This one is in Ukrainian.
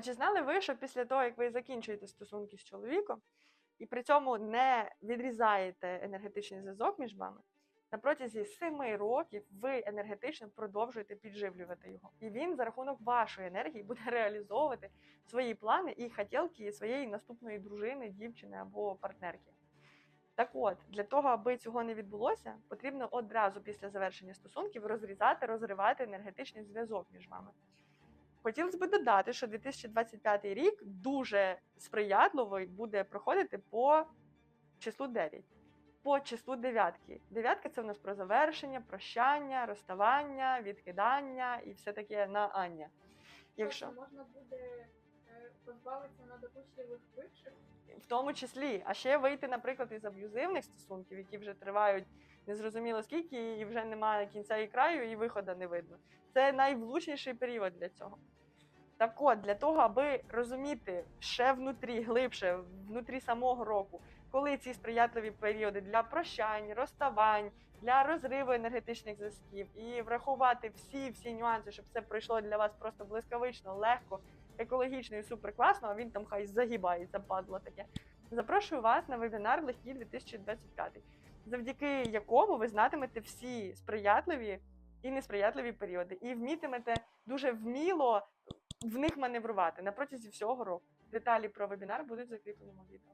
А чи знали ви, що після того, як ви закінчуєте стосунки з чоловіком, і при цьому не відрізаєте енергетичний зв'язок між вами, на протязі семи років ви енергетично продовжуєте підживлювати його. І він за рахунок вашої енергії буде реалізовувати свої плани і хотілки своєї наступної дружини, дівчини або партнерки. Так от, для того, аби цього не відбулося, потрібно одразу після завершення стосунків розрізати, розривати енергетичний зв'язок між вами. Хотілося б додати, що 2025 рік дуже сприятливо буде проходити по числу 9, по числу дев'ятки. Дев'ятка це в нас про завершення, прощання, розставання, відкидання і все таке на Ання. Якщо можна буде позбавитися надокучливих бивших. в тому числі, а ще вийти, наприклад, із аб'юзивних стосунків, які вже тривають незрозуміло скільки, і вже немає кінця і краю, і виходу не видно. Це найвлучніший період для цього. Так от, для того, аби розуміти ще внутрі, глибше, внутрі самого року, коли ці сприятливі періоди для прощань, розставань, для розриву енергетичних зв'язків і врахувати всі всі нюанси, щоб це пройшло для вас просто блискавично, легко, екологічно і супер класно, а він там хай загибається, падло таке. Запрошую вас на вебінар Легкі 2025, завдяки якому ви знатимете всі сприятливі і несприятливі періоди, і вмітимете дуже вміло в них маневрувати на протязі всього року. Деталі про вебінар будуть в закріпленому відео.